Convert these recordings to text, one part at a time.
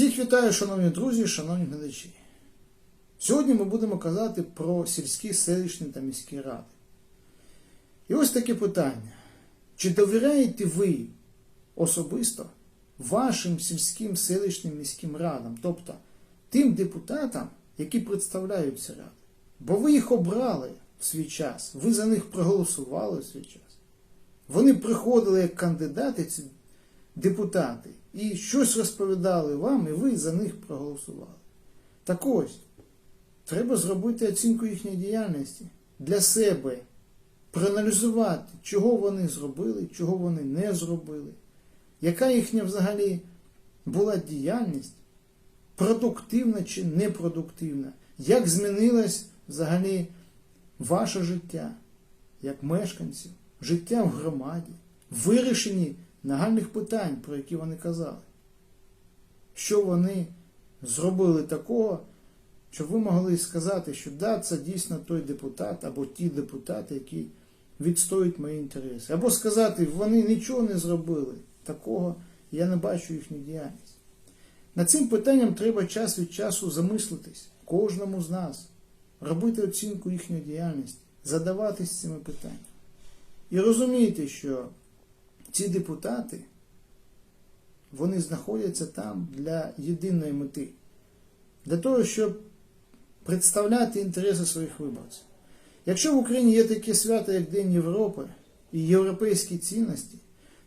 Всіх вітаю, шановні друзі, шановні глядачі. Сьогодні ми будемо казати про сільські, селищні та міські ради. І ось таке питання. Чи довіряєте ви особисто вашим сільським, селищним, міським радам, тобто тим депутатам, які представляють ці ради? Бо ви їх обрали в свій час, ви за них проголосували в свій час. Вони приходили як кандидати, ці депутати, і щось розповідали вам, і ви за них проголосували. Так ось, треба зробити оцінку їхньої діяльності для себе, проаналізувати, чого вони зробили, чого вони не зробили, яка їхня взагалі була діяльність, продуктивна чи непродуктивна, як змінилось взагалі ваше життя як мешканців, життя в громаді, вирішенні нагальних питань, про які вони казали. Що вони зробили такого, щоб ви могли сказати, що да, це дійсно той депутат або ті депутати, які відстоюють мої інтереси. Або сказати, вони нічого не зробили такого, я не бачу їхню діяльність. Над цим питанням треба час від часу замислитись, кожному з нас, робити оцінку їхньої діяльності, задаватись цими питаннями. І розуміти, що ці депутати, вони знаходяться там для єдиної мети, для того, щоб представляти інтереси своїх виборців. Якщо в Україні є таке свято, як День Європи і європейські цінності,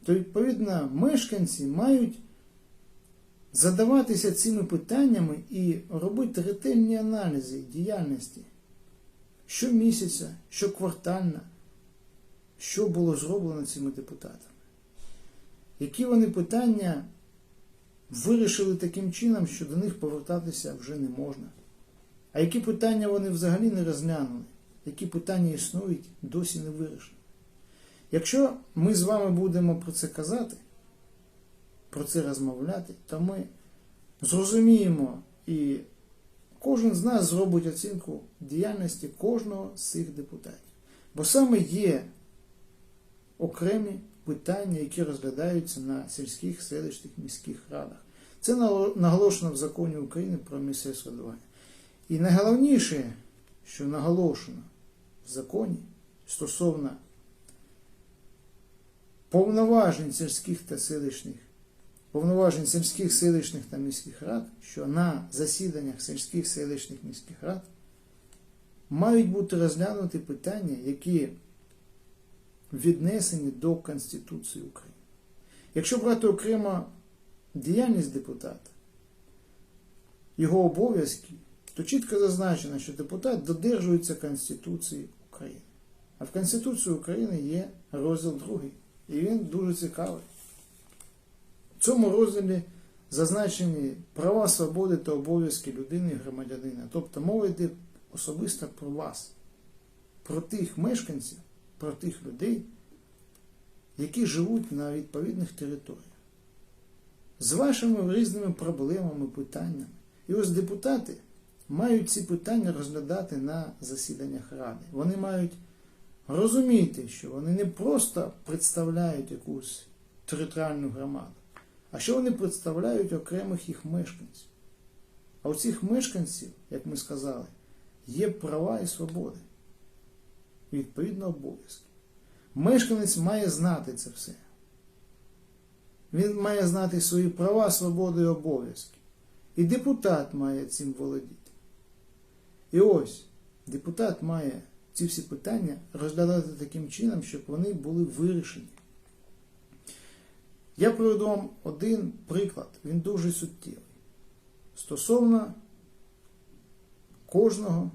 то відповідно мешканці мають задаватися цими питаннями і робити ретельні аналізи діяльності щомісяця, щоквартально, що було зроблено цими депутатами. Які вони питання вирішили таким чином, що до них повертатися вже не можна? А які питання вони взагалі не розглянули? Які питання існують, досі не вирішені? Якщо ми з вами будемо про це казати, про це розмовляти, то ми зрозуміємо і кожен з нас зробить оцінку діяльності кожного з цих депутатів. Бо саме є окремі питання, які розглядаються на сільських, селищних, міських радах. Це наголошено в законі України про місцеве самоврядування. І найголовніше, що наголошено в законі стосовно повноважень сільських та селищних, повноважень сільських, селищних та міських рад, що на засіданнях сільських, селищних міських рад мають бути розглянуті питання, які віднесені до Конституції України. Якщо брати окремо діяльність депутата, його обов'язки, то чітко зазначено, що депутат додержується Конституції України. А в Конституції України є розділ другий, і він дуже цікавий. В цьому розділі зазначені права, свободи та обов'язки людини і громадянина. Тобто мова йде особисто про вас, про тих мешканців, про тих людей, які живуть на відповідних територіях, з вашими різними проблемами, питаннями. І ось депутати мають ці питання розглядати на засіданнях Ради. Вони мають розуміти, що вони не просто представляють якусь територіальну громаду, а що вони представляють окремих їх мешканців. А у цих мешканців, як ми сказали, є права і свободи, відповідно обов'язки. Мешканець має знати це все. Він має знати свої права, свободи і обов'язки. І депутат має цим володіти. І ось депутат має ці всі питання розглядати таким чином, щоб вони були вирішені. Я приведу вам один приклад, він дуже суттєвий. Стосовно кожного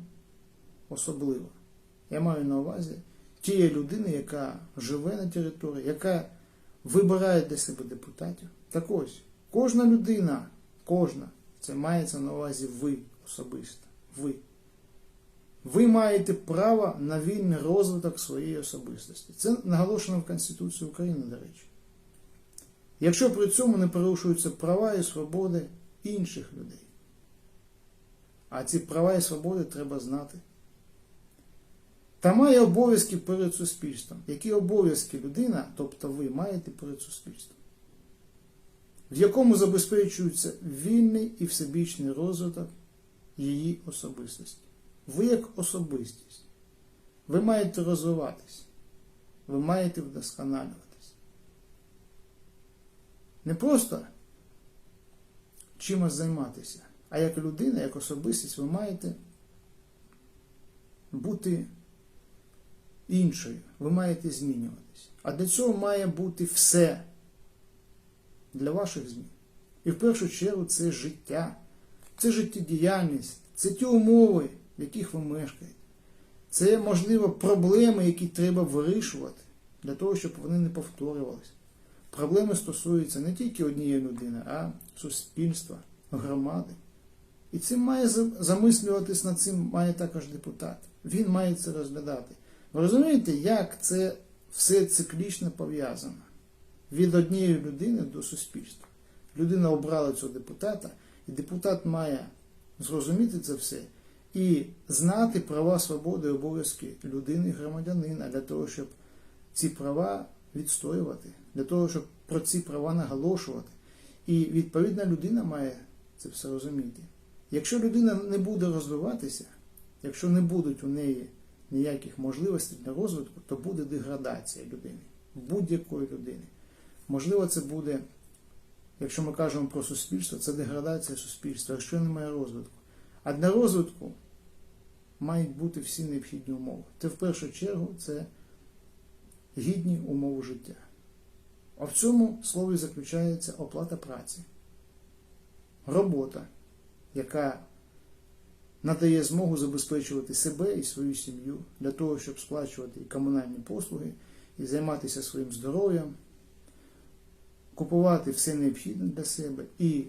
особливо. Я маю на увазі тієї людини, яка живе на території, яка вибирає для себе депутатів. Так ось, кожна людина, кожна, це мається на увазі ви особисто. Ви. Ви маєте право на вільний розвиток своєї особистості. Це наголошено в Конституції України, до речі. Якщо при цьому не порушуються права і свободи інших людей. А ці права і свободи треба знати. Та має обов'язки перед суспільством. Які обов'язки людина, тобто ви маєте перед суспільством? в якому забезпечується вільний і всебічний розвиток її особистості. Ви як особистість, ви маєте розвиватись, ви маєте вдосконалюватись. Не просто чимось займатися, а як людина, як особистість, ви маєте бути іншою, ви маєте змінюватись. А для цього має бути все для ваших змін. І в першу чергу це життя, це життєдіяльність, це ті умови, в яких ви мешкаєте. Це, можливо, проблеми, які треба вирішувати для того, щоб вони не повторювалися. Проблеми стосуються не тільки однієї людини, а суспільства, громади. І цим має замислюватись над цим має також депутат. Він має це розглядати. Ви розумієте, як це все циклічно пов'язано від однієї людини до суспільства. Людина обрала цього депутата, і депутат має зрозуміти це все і знати права, свободи і обов'язки людини і громадянина для того, щоб ці права відстоювати, для того, щоб про ці права наголошувати. І відповідна людина має це все розуміти. Якщо людина не буде розвиватися, якщо не будуть у неї ніяких можливостей для розвитку, то буде деградація людини, будь-якої людини. Можливо, це буде, якщо ми кажемо про суспільство, це деградація суспільства, якщо немає розвитку. А для розвитку мають бути всі необхідні умови. Це в першу чергу це гідні умови життя. А в цьому слові заключається оплата праці, робота, яка надає змогу забезпечувати себе і свою сім'ю для того, щоб сплачувати і комунальні послуги, і займатися своїм здоров'ям, купувати все необхідне для себе і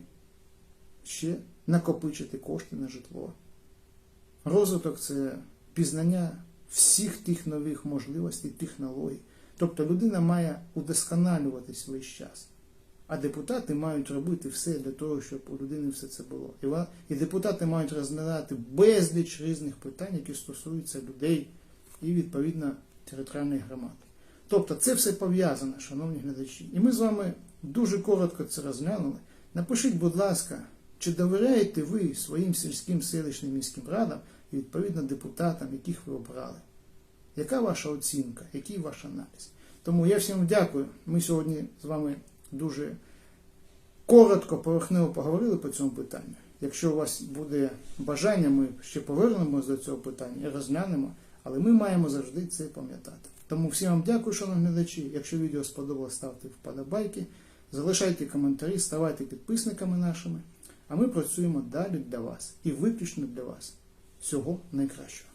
ще накопичити кошти на житло. Розвиток це пізнання всіх тих нових можливостей, технологій. Тобто людина має удосконалюватись весь час. А депутати мають робити все для того, щоб у людини все це було. І, депутати мають розглядати безліч різних питань, які стосуються людей і, відповідно, територіальних громад. Тобто це все пов'язано, шановні глядачі. І ми з вами дуже коротко це розглянули. Напишіть, будь ласка, чи довіряєте ви своїм сільським селищним міським радам і, відповідно, депутатам, яких ви обрали? Яка ваша оцінка, який ваш аналіз? Тому я всім дякую. Ми сьогодні з вами дуже коротко, поверхнево поговорили по цьому питанню. Якщо у вас буде бажання, ми ще повернемось до цього питання і розглянемо, але ми маємо завжди це пам'ятати. Тому всім вам дякую, шановні глядачі. Якщо відео сподобалось, ставте вподобайки, залишайте коментарі, ставайте підписниками нашими. А ми працюємо далі для вас і виключно для вас. Всього найкращого.